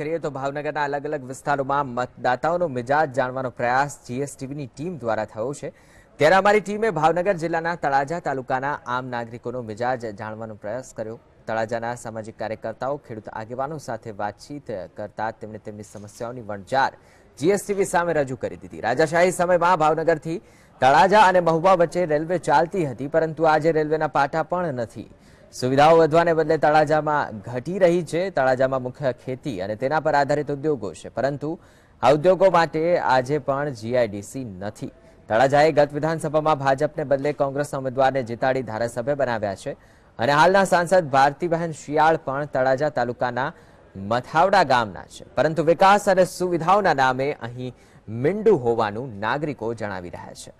કરીએ તો ભાવનગરના અલગ અલગ વિસ્તારોમાં મતદાતાઓનો મિજાજ જાણવાનો પ્રયાસ જીએસટીવીની ટીમ દ્વારા થયો છે. ત્યારે અમારી ટીમે ભાવનગર જિલ્લાના તળાજા તાલુકાના આમ નાગરિકોનો મિજાજ જાણવાનો પ્રયાસ કર્યો. તળાજાના સામાજિક કાર્યકર્તાઓ, ખેડૂત આગેવાનો સાથે વાતચીત કરતા તેમણે તેમની સમસ્યાઓની વણઝાર જીએસટીવી સામે રજૂ કરી દીધી. રાજાશાહી સમયમાં ભાવનગરથી તળાજા અને મહુવા વચ્ચે રેલવે ચાલતી હતી, પરંતુ આજે રેલવેના પાટા પણ નથી. સુવિધાઓ વધવાને બદલે તળાજામાં ઘટી રહી છે. તળાજામાં મુખ્ય ખેતી અને તેના પર આધારિત ઉદ્યોગો છે. પરંતુ આ ઉદ્યોગો માટે આજે પણ જીઆઈડીસી નથી. તળાજાએ ગત વિધાનસભામાં ભાજપને બદલે કોંગ્રેસના ઉમેદવારને જીતાડી ધારાસભ્ય બનાવ્યા છે. અને હાલના સાંસદ ભારતીબહેન શિયાળ પણ તળાજા તાલુકાના મથાવડા ગામના છે. પરંતુ વિકાસ અને સુવિધાઓના નામે અહીં મીંડું હોવાનું નાગરિકો જણાવી રહ્યા છે.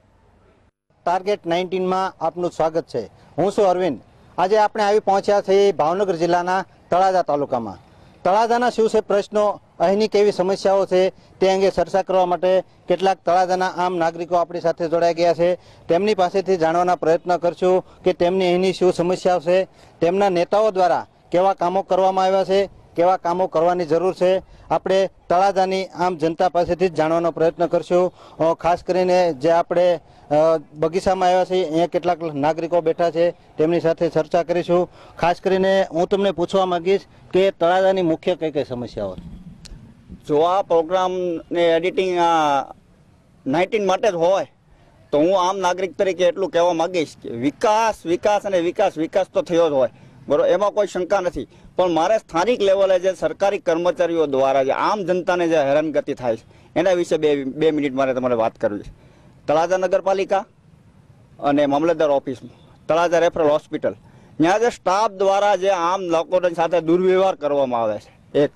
ટાર્ગેટ નાઇન્ટીનમાં આપનું સ્વાગત છે. હું છું અરવિંદ. આજે આપણે આવી પહોંચ્યા છીએ ભાવનગર જિલ્લાના તળાજા તાલુકામાં. તળાજાના શું છે પ્રશ્નો? અહીંની કેવી સમસ્યાઓ છે? તે અંગે ચર્ચા કરવા માટે કેટલાક તળાજાના આમ નાગરિકો આપણી સાથે જોડાઈ ગયા છે. તેમની પાસેથી જાણવાના પ્રયત્ન કરશું કે તેમની અહીંની શું સમસ્યાઓ છે? તેમના નેતાઓ દ્વારા કેવા કામો કરવામાં આવ્યા છે? કેવા કામો કરવાની જરૂર છે, આપણે તળાજાની આમ જનતા પાસેથી જ જાણવાનો પ્રયત્ન કરશું. ખાસ કરીને જે આપણે બગીચામાં આવ્યા છીએ, અહીંયા કેટલાક નાગરિકો બેઠા છે, તેમની સાથે ચર્ચા કરીશું. ખાસ કરીને હું તમને પૂછવા માંગીશ કે તળાજાની મુખ્ય કઈ કઈ સમસ્યાઓ? જો આ પ્રોગ્રામને એડિટિંગ નાઇન્ટીન માટે જ હોય, તો હું આમ નાગરિક તરીકે એટલું કહેવા માગીશ કે વિકાસ વિકાસ અને વિકાસ વિકાસ તો થયો જ હોય. બરોબર એમાં કોઈ શંકા નથી. પણ મારે સ્થાનિક લેવલે જે સરકારી કર્મચારીઓ દ્વારા જે આમ જનતાને જે હેરાનગતિ થાય છે, એના વિશે બે બે મિનિટ મારે તમારે વાત કરવી છે. તળાજા નગરપાલિકા અને મામલતદાર ઓફિસ તળાજા રેફરલ હોસ્પિટલ ત્યાં જે સ્ટાફ દ્વારા જે આમ લોકોની સાથે દુર્વ્યવહાર કરવામાં આવે છે. એક,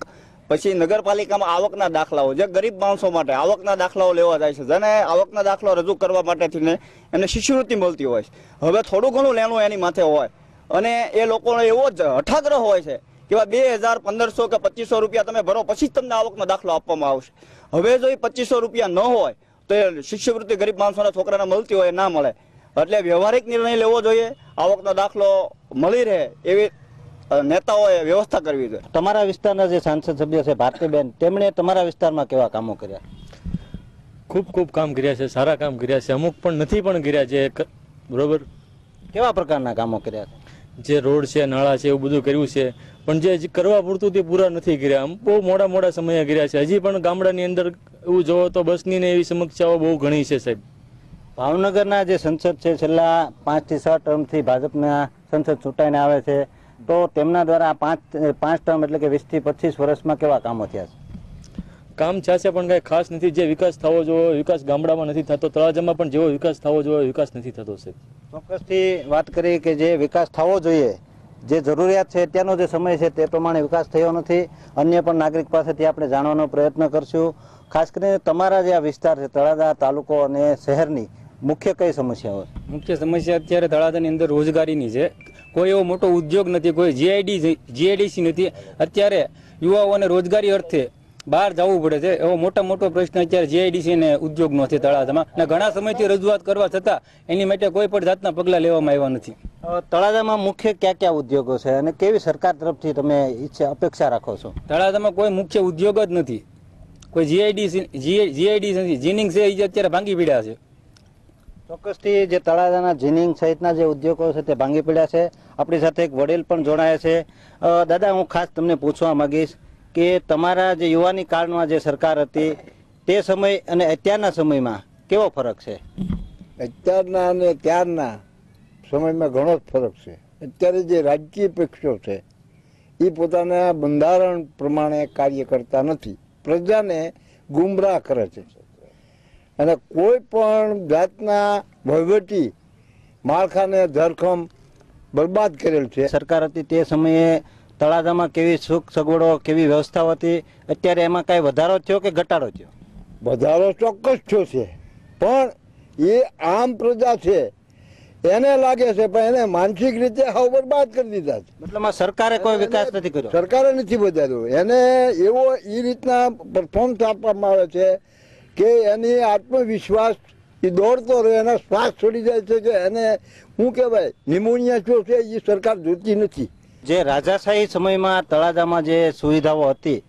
પછી નગરપાલિકામાં આવકના દાખલાઓ. જે ગરીબ માણસો માટે આવકના દાખલાઓ લેવા જાય છે. જેને આવકના દાખલો રજૂ કરવા માટેથી એને શિષ્યવૃત્તિ મળતી હોય છે. હવે થોડું ઘણું લેણું એની માથે હોય. અને એ લોકોનો એવો જ હઠાગ્રહ હોય છે કે બે હજાર પંદરસો કે પચીસો રૂપિયા તમે ભરો પછી જ તમને આવકનો દાખલો આપવામાં આવશે. હવે જો એ પચીસો રૂપિયા ન હોય તો એ શિષ્યવૃત્તિ ગરીબ માણસોના છોકરાને મળતી હોય ના મળે. એટલે વ્યવહારિક નિર્ણય લેવો જોઈએ આવકનો દાખલો મળી રહે એવી નેતાઓએ વ્યવસ્થા કરવી જોઈએ. તમારા વિસ્તારના જે સાંસદ સભ્ય છે ભારતીબેન તેમણે તમારા વિસ્તારમાં કેવા કામો કર્યા? ખૂબ ખૂબ કામ કર્યા છે સારા કામ કર્યા છે અમુક પણ નથી પણ કર્યા છે બરોબર? કેવા પ્રકારના કામો કર્યા છે? જે રોડ છે નાળા છે એવું બધું કર્યું છે. પણ જે કરવા પૂરતું તે પૂરા નથી કર્યા. આમ બહુ મોડા મોડા સમયે કર્યા છે. હજી પણ ગામડાની અંદર એવું જોવો તો બસની ને એવી સમસ્યાઓ બહુ ઘણી છે સાહેબ. ભાવનગરના જે સંસદ છે છેલ્લા પાંચથી છ ટર્મથી ભાજપના સંસદ ચૂંટાઈને આવે છે તો તેમના દ્વારા પાંચ પાંચ ટર્મ એટલે કે વીસથી પચીસ વર્ષમાં કેવા કામો થયા છે? કામ થયા છે પણ કાંઈ ખાસ નથી. જે વિકાસ થવો જોઈએ વિકાસ ગામડામાં નથી થતો તળાજામાં પણ જેવો વિકાસ થવો જોઈએ વિકાસ નથી થતો સાહેબ. ચોક્કસથી વાત કરીએ કે જે વિકાસ થવો જોઈએ, જે જરૂરિયાત છે અત્યારનો જે સમય છે, તે પ્રમાણે વિકાસ થયો નથી. અન્ય પણ નાગરિક પાસેથી આપણે જાણવાનો પ્રયત્ન કરશું. ખાસ કરીને તમારા જે આ વિસ્તાર છે, તળાજા તાલુકો અને શહેરની મુખ્ય કઈ સમસ્યાઓ મુખ્ય સમસ્યા અત્યારે તળાજાની અંદર રોજગારીની છે. કોઈ એવો મોટો ઉદ્યોગ નથી, કોઈ જીઆઈડી જીઆઈડીસી નથી. અત્યારે યુવાઓને રોજગારી અર્થે બહાર જવું પડે છે. એવો મોટા મોટો પ્રશ્ન અત્યારે જીઆઈડીસી ને ઉદ્યોગનો છે તળાજામાં. અને ઘણા સમયથી રજૂઆત કરવા છતાં એની માટે કોઈ પણ જાતના પગલાં લેવામાં આવ્યા નથી. તળાજામાં મુખ્ય કયા કયા ઉદ્યોગો છે અને કેવી સરકાર તરફથી તમે ઈચ્છા અપેક્ષા રાખો છો? તળાજામાં કોઈ મુખ્ય ઉદ્યોગ જ નથી. કોઈ જીઆઈડીસી જીઆઈડી નથી. જીનિંગ છે એ અત્યારે ભાંગી પડ્યા છે. ચોક્કસથી જે તળાજાના જીનિંગ સહિતના જે ઉદ્યોગો છે તે ભાંગી પડ્યા છે. આપણી સાથે એક વડીલ પણ જોડાયા છે. દાદા હું ખાસ તમને પૂછવા માંગીશ કે તમારા જે યુવાની કાળમાં જે સરકાર હતી તે સમય અને અત્યારના સમયમાં કેવો ફરક છે? અત્યારના અને ત્યારના સમયમાં ઘણો જ ફરક છે. અત્યારે જે રાજકીય પક્ષો છે એ પોતાના બંધારણ પ્રમાણે કાર્ય કરતા નથી. પ્રજાને ગુમરાહ કરે છે. અને કોઈ પણ જાતના વહીવટી માળખાને ધરખમ બરબાદ કરેલ છે. સરકાર હતી તે સમયે તળાજામાં કેવી સુખ સગવડો કેવી વ્યવસ્થાઓ હતી? અત્યારે એમાં કાંઈ વધારો થયો કે ઘટાડો થયો? વધારો ચોક્કસ થયો છે. પણ એ આમ પ્રજા છે એને લાગે છે પણ એને માનસિક રીતે હાવ બરબાદ કરી દીધા છે. મતલબ આ સરકારે કોઈ વિકાસ નથી કર્યો? સરકારે નથી બજાવ્યો એને એવો એ રીતના પરફોર્મન્સ આપવામાં આવે છે કે એની આત્મવિશ્વાસ એ દોડતો રહે એના શ્વાસ છોડી જાય છે કે એને શું કહેવાય નિમોનિયા શું છે એ સરકાર જોતી નથી. જે રાજાશાહી સમયમાં તળાજામાં જે સુવિધાઓ હતી,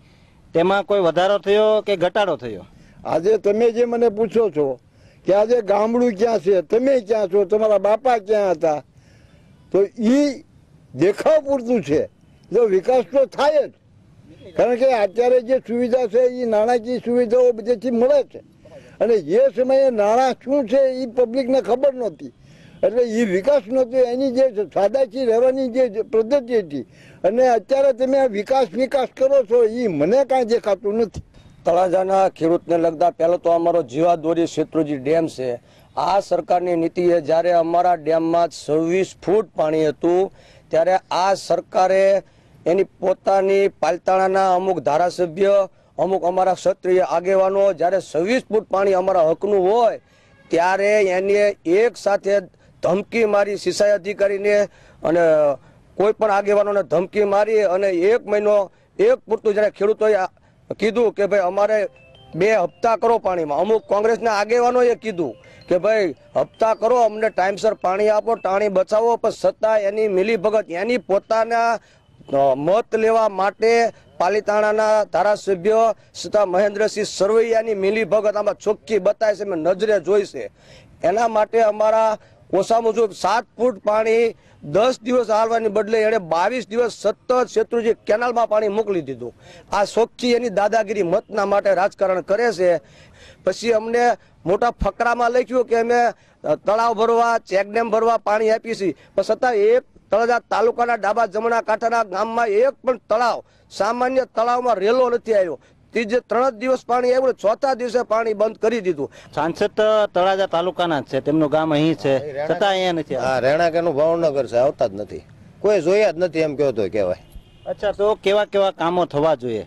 તેમાં કોઈ વધારો થયો કે ઘટાડો થયો? આજે તમે જે મને પૂછો છો કે આજે ગામડું ક્યાં છે, તમે ક્યાં છો, તમારા બાપા ક્યાં હતા, તો એ દેખાવ પૂરતું છે. જો વિકાસ તો થાય જ. કારણ કે અત્યારે જે સુવિધા છે એ નાણાકીય સુવિધાઓ બધેથી મળે છે. અને એ સમયે નાણાં શું છે એ પબ્લિકને ખબર નહોતી. એટલે એ વિકાસ નહોતો, એની જે સાદાચી રહેવાની જે પદ્ધતિ હતી. અને અત્યારે તમે વિકાસ વિકાસ કરો છો એ મને કાંઈ દેખાતું નથી. તળાજાના ખેડૂતને લગતા પહેલો તો અમારો જીવાદોરી શેત્રુજી ડેમ છે. આ સરકારની નીતિએ જ્યારે અમારા ડેમમાં છવ્વીસ ફૂટ પાણી હતું, ત્યારે આ સરકારે એની પોતાની પાલતાણાના અમુક ધારાસભ્ય, અમુક અમારા ક્ષત્રિય આગેવાનો, જ્યારે છવ્વીસ ફૂટ પાણી અમારા હકનું હોય, ત્યારે એને એક સાથે ધમકી મારી સિંચાઈ અધિકારીને અને કોઈ પણ આગેવાનોને ધમકી મારી અને એક મહિનો, એક પૂરતું જ્યારે ખેડૂતોએ કીધું કે ભાઈ અમારે બે હપ્તા કરો પાણીમાં. અમુક કોંગ્રેસના આગેવાનોએ કીધું કે ભાઈ, હપ્તા કરો, અમને ટાઈમસર પાણી આપો, ટાણી બચાવો, પણ છતાં એની મિલીભગત, એની પોતાના મત લેવા માટે પાલીતાણાના ધારાસભ્ય છતાં મહેન્દ્રસિંહ સરવૈયાની મિલીભગત આમાં ચોખ્ખી બતાય છે મેં નજરે જોઈ છે. એના માટે અમારા ઓછા ઓછું સાત ફૂટ પાણી, દસ દિવસ હાલવાની બદલે એણે બાવીસ દિવસ સતત શેત્રુજી કેનાલમાં પાણી મોકલી દીધું. આ ચોખ્ખી એની દાદાગીરી મતના માટે રાજકારણ કરે છે. પછી અમને મોટા ફકરામાં લખ્યું કે અમે તળાવ ભરવા ચેકડેમ ભરવા પાણી આપીએ છીએ પણ છતાં એક તળાજા તાલુકાના ડાબા જમણા કાંઠાના ગામમાં એક પણ તળાવ, સામાન્ય તળાવમાં રેલો નથી આવ્યો. ત્રીજે ત્રણ જ દિવસ પાણી આવ્યું ને ચોથા દિવસે પાણી બંધ કરી દીધું. સાંસદ તળાજા તાલુકાના જ છે તેમનું ગામ અહીં છે. છતાં અહીંયા નથી હા રહેણાંકનું ભાવનગર છે આવતા જ નથી. કોઈ જોયા જ નથી એમ કહો તો કહેવાય. અચ્છા તો કેવા કેવા કામો થવા જોઈએ?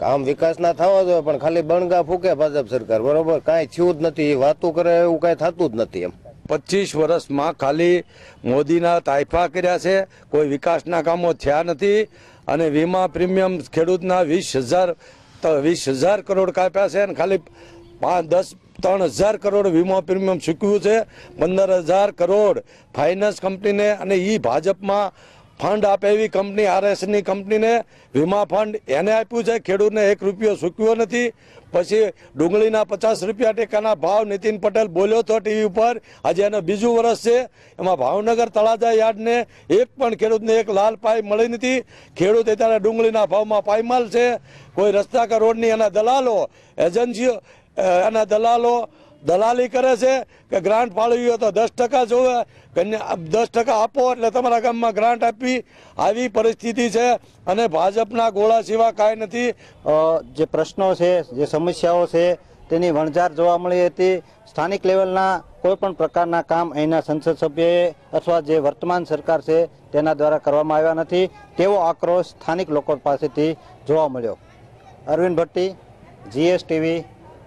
કામ વિકાસના થવા જોઈએ પણ ખાલી બણગા ફૂકે ભાજપ સરકાર બરોબર? કાંઈ થયું જ નથી વાતું કરે એવું કાંઈ થતું જ નથી એમ. પચીસ વર્ષમાં ખાલી મોદીના તાઇફા કર્યા છે કોઈ વિકાસના કામો થયા નથી અને વીમા પ્રીમિયમ ખેડૂતના વીસ હજાર વીસ હજાર કરોડ કાપ્યા છે અને ખાલી પાંચ, દસ, ત્રણ હજાર કરોડ વીમા પ્રીમિયમ ચૂકવ્યું છે. પંદર હજાર કરોડ ફાઇનાન્સ કંપનીને અને એ ભાજપમાં ફંડ આપે એવી કંપની આરએસની કંપનીને વીમા ફંડ એને આપ્યું છે. ખેડૂતને એક રૂપિયો સૂક્યો નથી. પછી ડુંગળીના પચાસ રૂપિયા ટેકાના ભાવ નીતિન પટેલ બોલ્યો હતો ટીવી ઉપર. આજે એનું બીજું વર્ષ છે. એમાં ભાવનગર તળાજા યાર્ડને એક પણ ખેડૂતને એક લાલ પાઈ મળી નથી. ખેડૂત અત્યારે ડુંગળીના ભાવમાં પાયમાલ છે. કોઈ રસ્તા કે રોડની એના દલાલો, એજન્સીઓ એના દલાલો દલાલી કરે છે કે ગ્રાન્ટ ફાળવી હોય તો દસ ટકા જોવે કન્યા દસ ટકા આપો એટલે તમારા ગામમાં ગ્રાન્ટ આપવી આવી પરિસ્થિતિ છે અને ભાજપના ગોળા સિવાય કાંઈ નથી. જે પ્રશ્નો છે, જે સમસ્યાઓ છે, તેની વણઝાર જોવા મળી હતી. સ્થાનિક લેવલના કોઈ પણ પ્રકારના કામ અહીંના સંસદ સભ્યએ અથવા જે વર્તમાન સરકાર છે તેના દ્વારા કરવામાં આવ્યા નથી. તેવો આક્રોશ સ્થાનિક લોકો પાસેથી જોવા મળ્યો. Arvind Bhatti GS TV